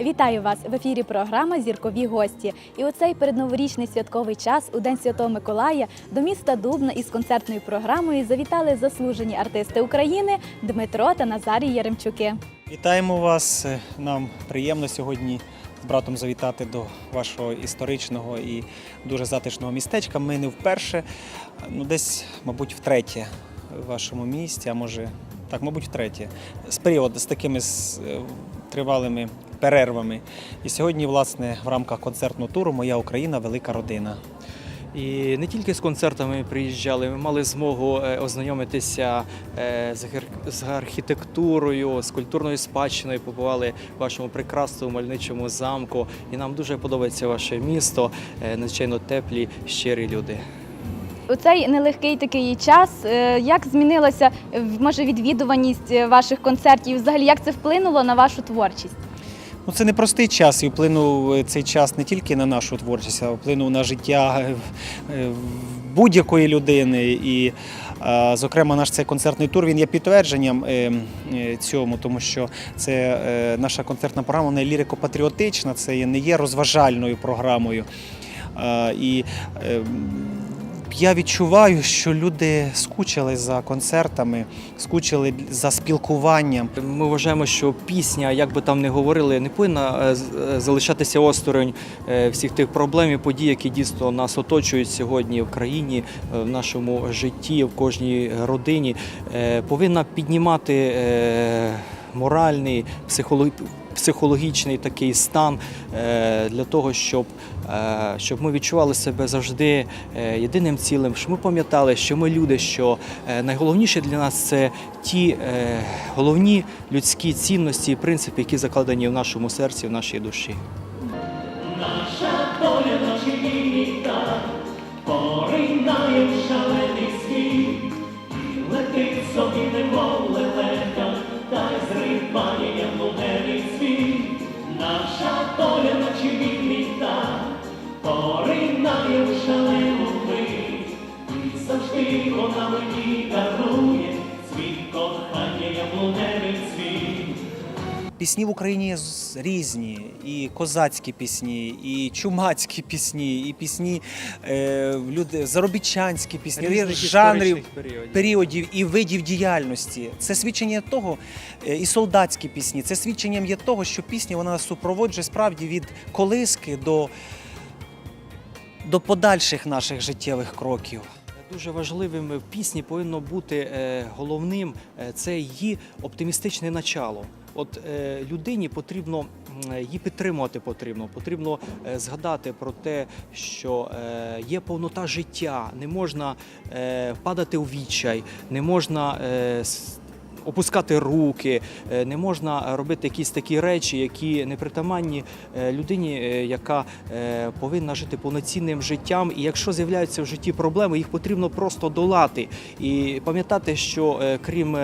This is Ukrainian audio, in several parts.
Вітаю вас в ефірі. Програма Зіркові гості. І у цей передноворічний святковий час, у День Святого Миколая, до міста Дубна із концертною програмою завітали заслужені артисти України Дмитро та Назарій Яремчуки. Вітаємо вас. Нам приємно сьогодні з братом завітати до вашого історичного і дуже затишного містечка. Ми не вперше, ну десь, мабуть, втретє в вашому місті, а може, так, мабуть, втретє. З періоду з такими е, тривалими перервами. І сьогодні, власне, в рамках концертного туру Моя Україна велика родина. І не тільки з концертами приїжджали, ми мали змогу е, ознайомитися е, з архітектурою, з культурною спадщиною. Побували в вашому прекрасному мальничому замку. І нам дуже подобається ваше місто, е, надзвичайно теплі, щирі люди. У цей нелегкий такий час, е, як змінилася е, може відвідуваність е, ваших концертів? Взагалі, як це вплинуло на вашу творчість? Ну, це непростий час, і вплинув цей час не тільки на нашу творчість, а вплинув на життя будь-якої людини. І, зокрема, наш цей концертний тур він є підтвердженням цьому, тому що це наша концертна програма вона лірико-патріотична, це не є розважальною програмою. І я відчуваю, що люди скучили за концертами, скучили за спілкуванням. Ми вважаємо, що пісня, як би там не говорили, не повинна е, е, залишатися осторонь е, всіх тих проблем і подій, які дійсно нас оточують сьогодні в країні, в нашому житті, в кожній родині. Повинна піднімати моральний, психологічний такий стан е, для того, щоб, е, щоб ми відчували себе завжди е, єдиним цілим, щоб ми пам'ятали, що ми люди, що найголовніше для нас це ті головні людські цінності і принципи, які закладені в нашому серці, в нашій душі. Пісні в Україні є різні, і козацькі пісні, і чумацькі пісні, і пісні е, люди, заробітчанські пісні, Різних жанрів, періодів. періодів і видів діяльності. Це свідчення того, е, і солдатські пісні. Це свідченням є того, що пісня вона супроводжує справді від колиски до, до подальших наших життєвих кроків. Дуже важливим в пісні повинно бути е, головним е, це її оптимістичне начало. От е, людині потрібно її підтримувати потрібно. Потрібно згадати про те, що є повнота життя, не можна падати у відчай, не можна. Опускати руки, е, не можна робити якісь такі речі, які не притаманні е, людині, е, яка повинна жити повноцінним життям. І якщо з'являються в житті проблеми, їх потрібно просто долати і пам'ятати, що крім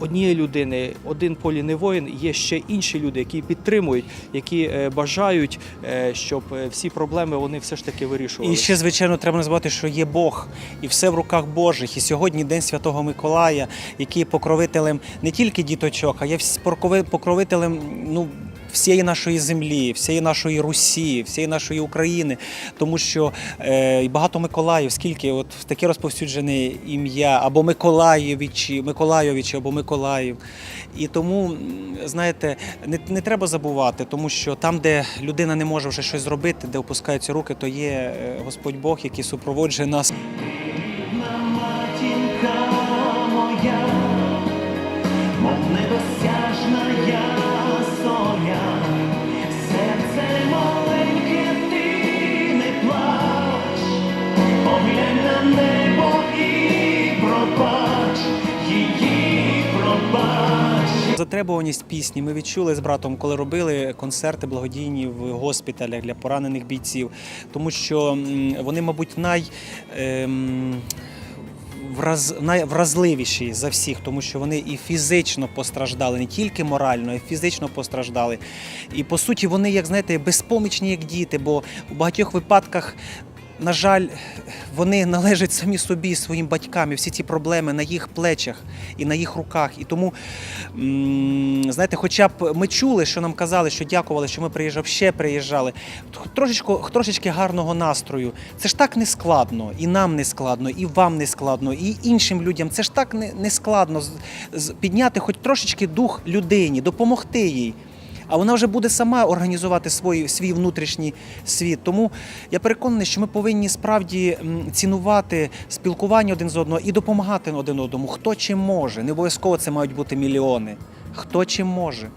однієї людини, один полі не воїн, є ще інші люди, які підтримують, які е, бажають, е, щоб е, всі проблеми вони все ж таки вирішували. І ще, звичайно, треба назвати, що є Бог, і все в руках Божих. І сьогодні День Святого Миколая, який є покровителем не тільки діточок, а є покровителем ну, всієї нашої землі, всієї нашої Русі, всієї нашої України. Тому що е, багато Миколаїв, скільки от таке розповсюджене ім'я, або Миколаєвичі, Миколайовичі, або Миколаїв. І тому, знаєте, не, не треба забувати, тому що там, де людина не може вже щось зробити, де опускаються руки, то є е, Господь Бог, який супроводжує нас. Затребуваність пісні ми відчули з братом, коли робили концерти благодійні в госпіталях для поранених бійців, тому що вони, мабуть, най. ем, враз, найвразливіші за всіх, тому що вони і фізично постраждали, не тільки морально, й фізично постраждали. І по суті, вони, як знаєте, безпомічні, як діти, бо у багатьох випадках на жаль, вони належать самі собі, своїм батькам, і всі ці проблеми на їх плечах і на їх руках. І тому, знаєте, хоча б ми чули, що нам казали, що дякували, що ми приїжджав, ще приїжджали. Трошечко, трошечки гарного настрою. Це ж так не складно, і нам не складно, і вам не складно, і іншим людям. Це ж так не, складно підняти хоч трошечки дух людині, допомогти їй. А вона вже буде сама організувати свій, свій внутрішній світ. Тому я переконаний, що ми повинні справді цінувати спілкування один з одного і допомагати один одному. Хто чим може. Не обов'язково це мають бути мільйони. Хто чим може.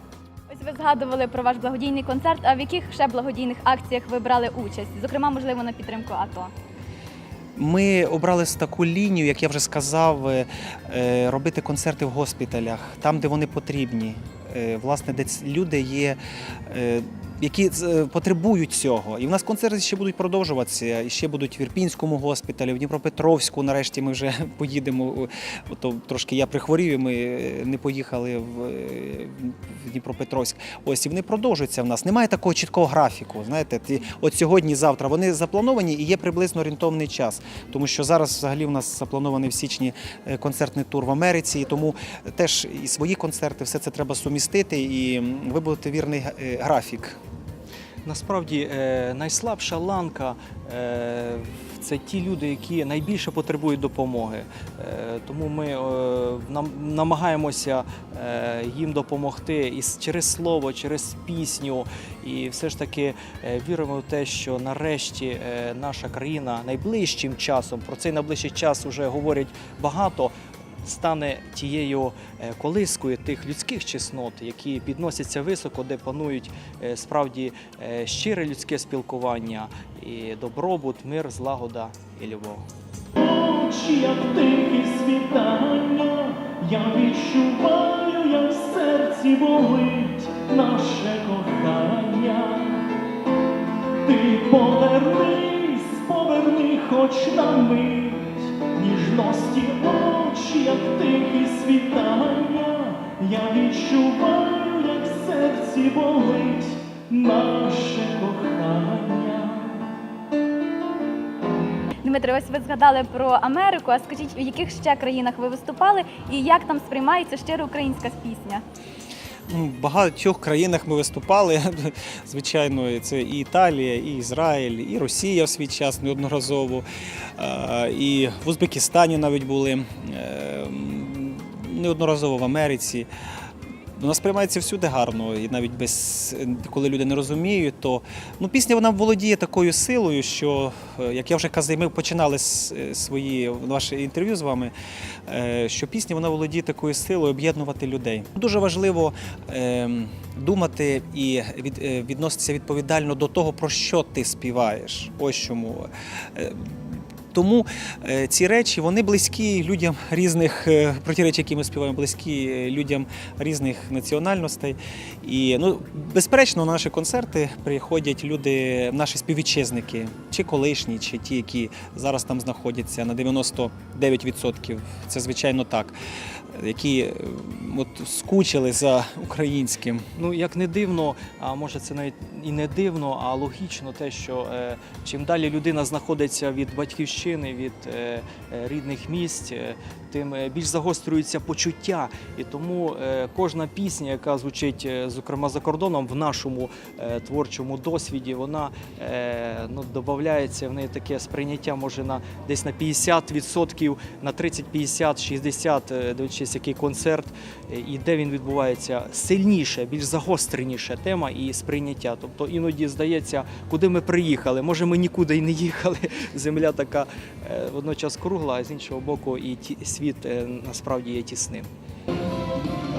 Ось ви згадували про ваш благодійний концерт. А в яких ще благодійних акціях ви брали участь? Зокрема, можливо, на підтримку АТО. Ми обрали таку лінію, як я вже сказав, е, робити концерти в госпіталях, там, де вони потрібні. Е, Власне, де люди є, е, які е, потребують цього. І в нас концерти ще будуть продовжуватися. І ще будуть в Ірпінському госпіталі, в Дніпропетровську. Нарешті ми вже поїдемо. То трошки я прихворів, ми е, не поїхали в, е, в Дніпропетровськ. Ось і вони продовжуються в нас. Немає такого чіткого графіку. Знаєте, ті, от сьогодні, завтра вони заплановані і є приблизно орієнтовний час. Тому що зараз взагалі в нас запланований в січні концертний тур в Америці, і тому теж і свої концерти, все це треба сумістити і вибудувати вірний графік. Насправді е, найслабша ланка е, це ті люди, які найбільше потребують допомоги. Е, Тому ми намагаємося їм допомогти і через слово, через пісню. І все ж таки віримо в те, що нарешті наша країна найближчим часом, про цей найближчий час вже говорять багато. Стане тією е, колискою тих людських чеснот, які підносяться високо, де панують е, справді е, щире людське спілкування і добробут, мир, злагода і любов. Очі, як тихі світання, я відчуваю, як в серці болить наше кохання. Ти повернись, поверни хоч на мить, ніжності очі, як тихі світання, я відчуваю, як в серці болить наше кохання. Дмитро, ось ви згадали про Америку. А скажіть, в яких ще країнах ви виступали і як там сприймається щира українська пісня? Ну, В багатьох країнах ми виступали. Звичайно, це і Італія, і Ізраїль, і Росія в свій час неодноразово. І в Узбекистані навіть були е, неодноразово в Америці. Вона сприймається всюди гарно, і навіть без коли люди не розуміють, то ну пісня вона володіє такою силою, що е, як я вже казав, ми починали е, свої ваше інтерв'ю з вами. е, Що пісня вона володіє такою силою об'єднувати людей. Дуже важливо ем, думати і від, відноситися відповідально до того, про що ти співаєш. Ось чому. Тому е, ці речі вони близькі людям різних е, про ті речі, які ми співаємо, близькі людям різних національностей. І ну, безперечно, на наші концерти приходять люди, наші співвітчизники, чи колишні, чи ті, які зараз там знаходяться на 99%. Це звичайно так, які е, от скучили за українським. Ну, як не дивно, а може це навіть і не дивно, а логічно те, що е, чим далі людина знаходиться від батьківщини, від е, е, рідних місць, е, тим більш загострюються почуття. І тому кожна пісня, яка звучить, зокрема за кордоном, в нашому творчому досвіді, вона ну, додається в неї таке сприйняття, може на десь на 50%, на 30, 50, 60, е, дивлячись, який концерт, і де він відбувається сильніше, більш загостреніша тема і сприйняття. Тобто іноді здається, куди ми приїхали. Може, ми нікуди й не їхали. Земля така водночас кругла, а з іншого боку, і світ е, насправді є тісним.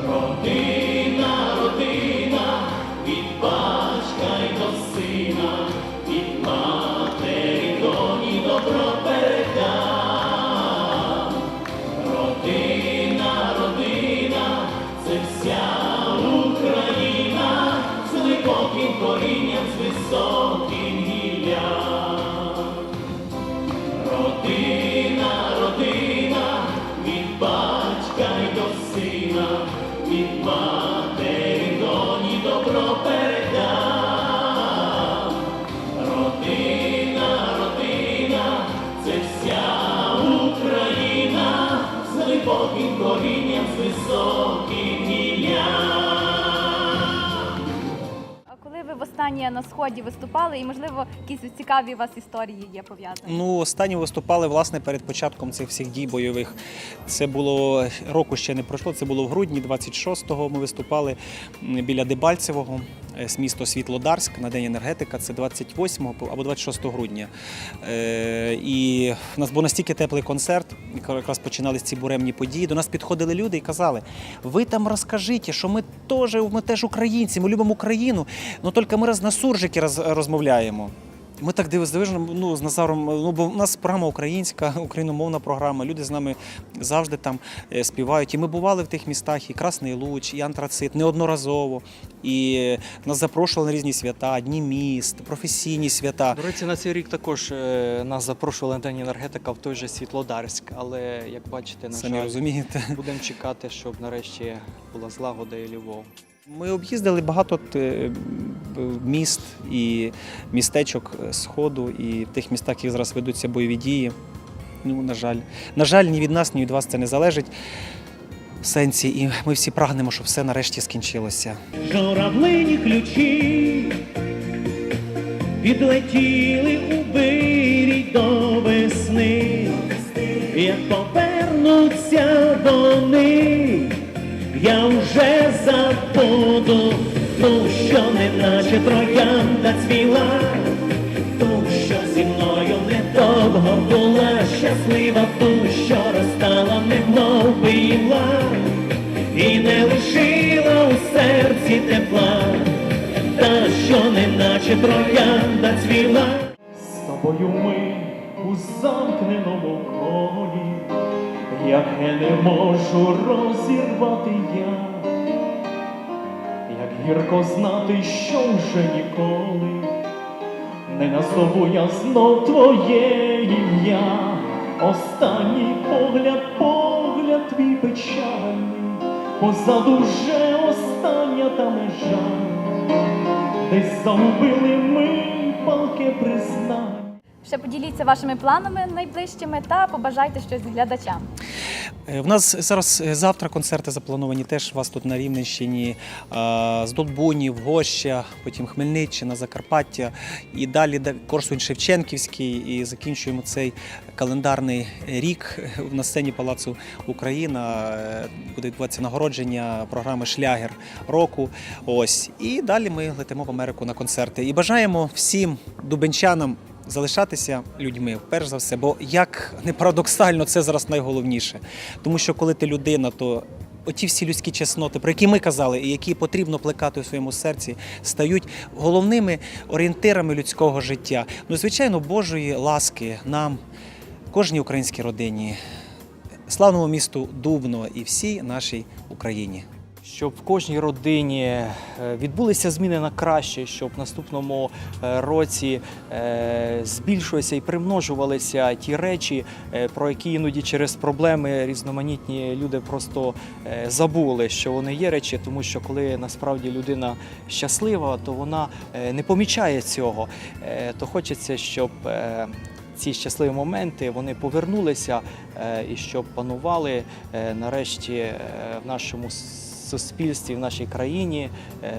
Родина, родина, від батька й до сина, від матері ви востаннє на сході виступали, і можливо якісь цікаві у вас історії є пов'язані? Ну, останні виступали власне перед початком цих всіх дій бойових. Це було року ще не пройшло. Це було в грудні 26-го. Ми виступали біля Дебальцевого, е, з місто Світлодарськ на День енергетика. Це 28 або 26 грудня. Е, І в нас був настільки теплий концерт, якраз починались ці буремні події. До нас підходили люди і казали: ви там розкажіть, що ми теж, ми теж українці, ми любимо Україну, але тільки ми на суржики роз- розмовляємо. Ми так дивижно, ну, з Назаром, ну, бо у нас програма українська, україномовна програма. Люди з нами завжди там е, співають. І ми бували в тих містах, і Красний Луч, і Антрацит неодноразово. І нас запрошували на різні свята, дні міст, професійні свята. До речі, на цей рік також е, нас запрошували на День енергетика в той же Світлодарськ, але як бачите, на Самі жаль, розумієте. будемо чекати, щоб нарешті була злагода і любов. Ми об'їздили багато е, міст і містечок Сходу, і в тих містах, які зараз ведуться бойові дії. Ну, на жаль. На жаль, ні від нас, ні від вас це не залежить. В сенсі, і ми всі прагнемо, щоб все нарешті скінчилося. Журавлині ключі підлетіли у вирій до весни, як повернуться до них, я вже забуду ту, що неначе троянда цвіла, ту, що зі мною недовго була щаслива, ту, що розстала, немов би їла і не лишила у серці тепла, та що неначе троянда цвіла. З тобою ми у замкненому колі, яке не можу розірвати я, як гірко знати, що вже ніколи не назову я знов твоє ім'я. Останній погляд, погляд твій печальний, позаду вже остання та межа, десь загубили ми палке признання. Ще поділіться вашими планами найближчими та побажайте щось глядачам. Е, В нас зараз е, завтра концерти заплановані теж у вас тут на Рівненщині, з Долбунів, Гоща, потім Хмельниччина, Закарпаття і далі Корсунь Шевченківський. І закінчуємо цей календарний рік на сцені Палацу Україна. Е, Буде відбуватися нагородження програми Шлягер року. Ось і далі ми летимо в Америку на концерти. І бажаємо всім дубенчанам. Залишатися людьми, перш за все, бо як не парадоксально, це зараз найголовніше. Тому що коли ти людина, то оті всі людські чесноти, про які ми казали, і які потрібно плекати у своєму серці, стають головними орієнтирами людського життя. Ну, звичайно, Божої ласки нам, кожній українській родині, славному місту Дубно і всій нашій Україні. Щоб в кожній родині е, відбулися зміни на краще, щоб в наступному е, році е, збільшувалися і примножувалися ті речі, про які іноді через проблеми різноманітні люди просто забули, що вони є речі, тому що коли насправді людина щаслива, то вона не помічає цього. То хочеться, щоб ці щасливі моменти вони повернулися і щоб панували нарешті в нашому суспільстві, в нашій країні е,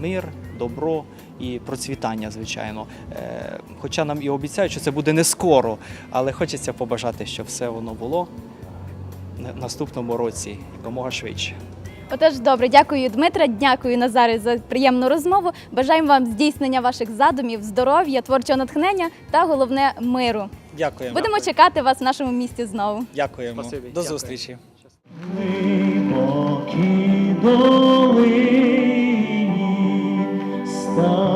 мир, добро і процвітання, звичайно. Е, Хоча нам і обіцяють, що це буде не скоро, але хочеться побажати, щоб все воно було в наступному році якомога швидше. Отож, добре, дякую, Дмитра. Дякую, Назаре, за приємну розмову. Бажаємо вам здійснення ваших задумів, здоров'я, творчого натхнення та головне миру. Дякуємо. Будемо чекати вас в нашому місті знову. Дякуємо. Спасибі. До Дякую. зустрічі. Глибокій долині